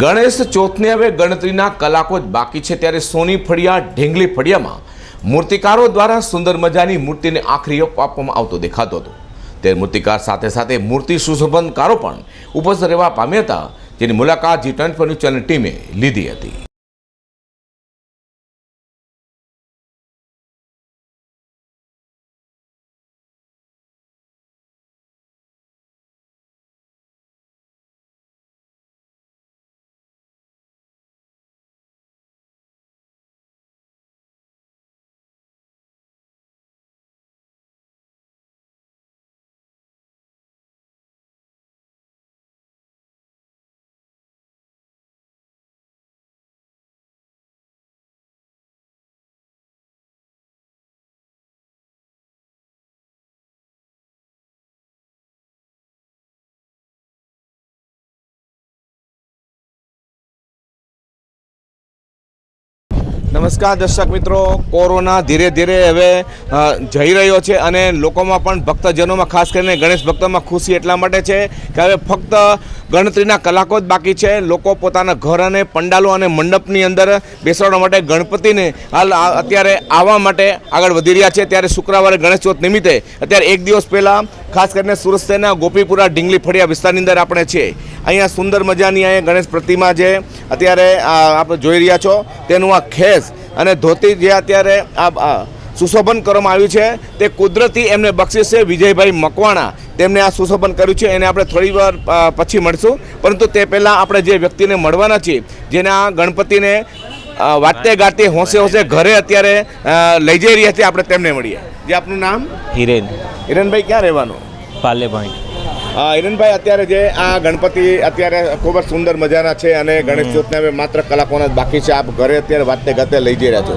ગણેશ ચોથને હવે ગણતરીના કલાકો જ બાકી છે ત્યારે સોની ફળિયા ઢીંગલી ફળિયામાં મૂર્તિકારો દ્વારા સુંદર મજાની મૂર્તિને આખરી આપવામાં આવતો દેખાતો હતો. તે મૂર્તિકાર સાથે સાથે મૂર્તિ સુશોભનકારો પણ ઉપસ્થિત રહેવા પામ્યા હતા. જેની મુલાકાત જી ટ્વેન્ટી ફર્નિચરની ટીમે લીધી હતી. નમસ્કાર દર્શક મિત્રો, કોરોના ધીરે ધીરે હવે જઈ રહ્યો છે અને લોકોમાં પણ ભક્તજનોમાં, ખાસ કરીને ગણેશ ભક્તોમાં ખુશી એટલા માટે છે કે હવે ફક્ત ગણતરીના કલાકો જ બાકી છે. લોકો પોતાના ઘર અને પંડાલો અને મંડપની અંદર બેસાડવા માટે ગણપતિને હાલ અત્યારે આવવા માટે આગળ વધી રહ્યા છે. ત્યારે શુક્રવારે ગણેશ ચોથ નિમિત્તે અત્યારે એક દિવસ પહેલાં ખાસ કરીને સુરત શહેરના ગોપીપુરા ઢીંગલી ફળિયા વિસ્તારની અંદર આપણે છીએ. અહીંયા સુંદર મજાની અહીંયા ગણેશ પ્રતિમા જે અત્યારે આપણે જોઈ રહ્યા છો. તેનું આ ખેસ અને ધોતી જે અત્યારે આ સુશોભન કરવામાં આવ્યું છે. તે કુદરતી એમને બક્ષિસ છે. વિજયભાઈ મકવાણા તેમને આ સુશોભન કર્યું છે. એને આપણે થોડી વાર પછી મળશું. પરંતુ તે પહેલાં આપણે જે વ્યક્તિને મળવાના છીએ જેના ગણપતિને વાતે ગાતે હોંશે હોંશે ઘરે અત્યારે લઈ જઈ રહ્યા છે આપણે તેમને મળીએ. જે આપનું નામ? હિરેન. હિરણભાઈ ક્યાં રહેવાનું? પાલેભાઈ હિરેનભાઈ અત્યારે જે આ ગણપતિ અત્યારે ખૂબ જ સુંદર મજાના છે અને ગણેશ ચોથને હવે માત્ર કલાકોના જ બાકી છે. આપ ઘરે અત્યારે વાતે ગાતે લઈ જઈ રહ્યા છો.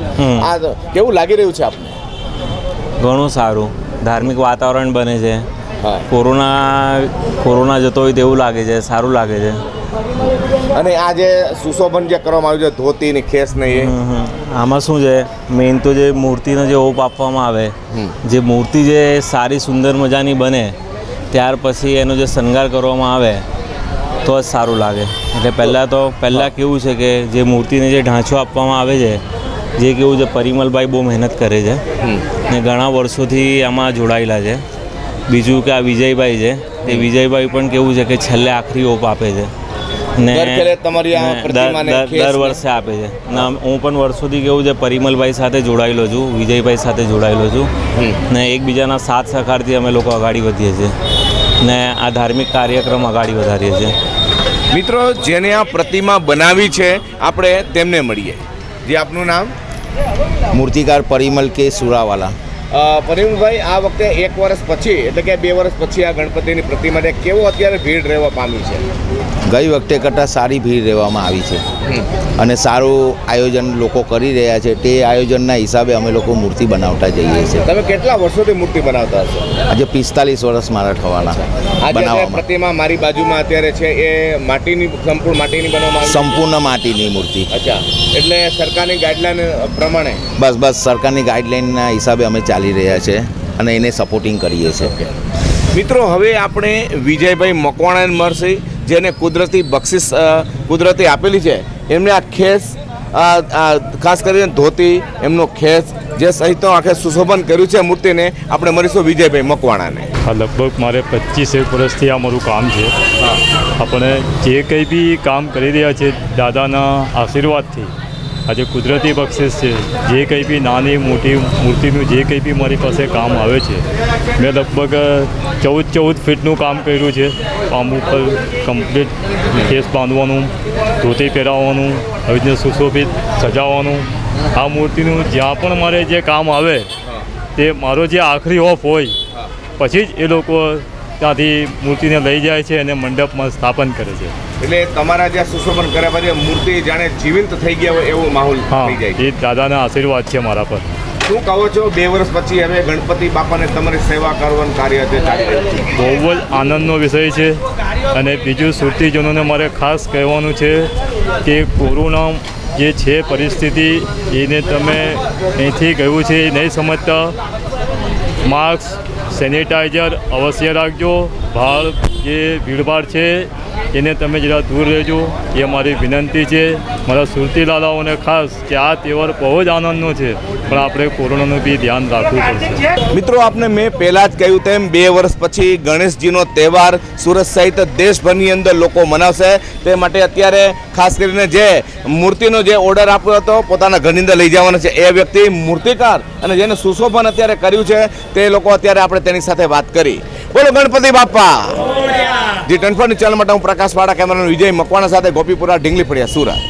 આ કેવું લાગી રહ્યું છે આપને? ઘણું સારું. ધાર્મિક વાતાવરણ બને છે. કોરોના કોરોના જતો હોય તેવું લાગે છે સારું લાગે છે. અને આ જે સુશોભન જે કરવામાં આવ્યું છે ધોતી ને ખેસ ને એ. હમ, હમ. આમાં શું છે મેઇન તો જે મૂર્તિનો જે ઓપ આપવામાં આવે જે મૂર્તિ જે સારી સુંદર મજાની બને ત્યાર પછી એનો જે શણગાર કરવામાં આવે તો જ સારું લાગે. એટલે પહેલાં તો પહેલાં કેવું છે કે જે મૂર્તિને જે ઢાંચો આપવામાં આવે છે જે કેવું છે પરિમલભાઈ બહુ મહેનત કરે છે. ને ઘણા વર્ષોથી આમાં જોડાયેલા છે. બીજું કે આ વિજયભાઈ છે તે વિજયભાઈ પણ કેવું છે કે છેલ્લે આખરી ઓપ આપે છે. ને દર વર્ષે આપે છે. ને હું પણ વર્ષોથી કેવું છે પરિમલભાઈ સાથે જોડાયેલો છું વિજયભાઈ સાથે જોડાયેલો છું. ને એકબીજાના સાથ સહકારથી અમે લોકો આગળ વધીએ છીએ. ને આ ધાર્મિક કાર્યક્રમ આગળ વધારીએ છીએ. મિત્રો જેને આ પ્રતિમા બનાવી છે આપણે તેમને મળીએ. જે આપનું નામ? મૂર્તિકાર પરિમલ કે સુરાવાલા. પરિમલભાઈ આ વખતે એક વર્ષ પછી એટલે કે બે વર્ષ પછી આ ગણપતિની પ્રતિમાને કેવો અત્યારે ભીડ રહેવા પામી છે? ગઈ વખતે કરતાં સારી ભીડ રહેવામાં આવી છે. અને સારું આયોજન લોકો કરી રહ્યા છે. તે આયોજનના હિસાબે અમે લોકો મૂર્તિ બનાવતા જઈએ છીએ. તમે કેટલા વર્ષોથી મૂર્તિ બનાવતા હશો? આજે પિસ્તાલીસ વર્ષ મારા થવાના બનાવવામાં. પ્રતિમા મારી બાજુમાં અત્યારે છે એ માટીની સંપૂર્ણ માટીની બનાવવામાં સંપૂર્ણ માટીની મૂર્તિ. અચ્છા. એટલે સરકારની ગાઈડલાઈન પ્રમાણે? બસ બસ સરકારની ગાઈડલાઇનના હિસાબે અમે ચાલી રહ્યા છે અને એને સપોર્ટિંગ કરીએ છીએ. મિત્રો હવે આપણે વિજયભાઈ મકવાણાને મળશે જેને કુદરતી બક્ષિસ કુદરતી આપેલી છે. એમને આ ખેસ ખાસ કરીને ધોતી એમનો ખેસ જે સહિતો આખે સુશોભન કર્યું છે મૂર્તિને આપણે મળીશું વિજયભાઈ મકવાણાને. આ લગભગ મારે પચીસ એક વર્ષથી આ મારું કામ છે. આપણે જે કંઈ બી કામ કરી રહ્યા છે દાદાના આશીર્વાદથી આજે કુદરતી બક્ષિસ છે. જે કંઈ બી નાની મોટી મૂર્તિનું જે કંઈ બી મારી પાસે કામ આવે છે, મેં લગભગ ચૌદ ચૌદ ફીટનું કામ કર્યું છે. આમ ઉપર કમ્પ્લીટ કેસ બાંધવાનું, ધોતી પહેરાવવાનું આવી સુશોભિત સજાવવાનું. આ મૂર્તિનું જ્યાં પણ મારે જે કામ આવે, તે મારો જે આખરી ઓફ હોય, પછી જ એ લોકો ત્યાંથી મૂર્તિને લઈ જાય છે અને મંડપમાં સ્થાપન કરે છે. એટલે તમારા જ્યાં સુશોભન કર્યા પછી મૂર્તિ જાણે જીવંત થઈ ગયા હોય એવો માહોલ થઈ જાય એ દાદાના આશીર્વાદ છે મારા પર. શું કહો છો? બે વર્ષ પછી હવે ગણપતિ બાપાને તમારી સેવા કરવાનું કાર્ય છે. બહુ જ આનંદનો વિષય છે અને બીજું સુરતીજનોને મારે ખાસ કહેવાનું છે કે કોરોના જે છે પરિસ્થિતિ એને તમે અહીંથી ગયું છે એ નહીં સમજતા. માસ્ક સેનિટાઈઝર અવશ્ય રાખજો. ભાળ જે ભીડભાડ છે એને તમે જરા દૂર રહેજો. એ મારી વિનંતી છે. મારા સુરતી લાલાઓને ખાસ કે આ તહેવાર બહુ જ આનંદનો છે. પણ આપણે કોરોનાનું બી ધ્યાન રાખવું પડશે. મિત્રો, આપને મેં પહેલાં જ કહ્યું તેમ, બે વર્ષ પછી ગણેશજીનો તહેવાર સુરત સહિત દેશભરની અંદર લોકો મનાવશે. તે માટે અત્યારે ખાસ કરીને જે મૂર્તિનો જે ઓર્ડર આપ્યો હતો, પોતાના ઘરની અંદર લઈ જવાનો છે. એ વ્યક્તિ મૂર્તિકાર અને જેને સુશોભન અત્યારે કર્યું છે, તે લોકો અત્યારે આપણે તેની સાથે વાત કરી. બોલો ગણપતિ બાપા. જી ટ્વેન્ટી ચેનલ માટે હું પ્રકાશ કેમેરાનો વિજય મકવાણા સાથે ગોપીપુરા ઢીંગલી ફળિયા, સુરત.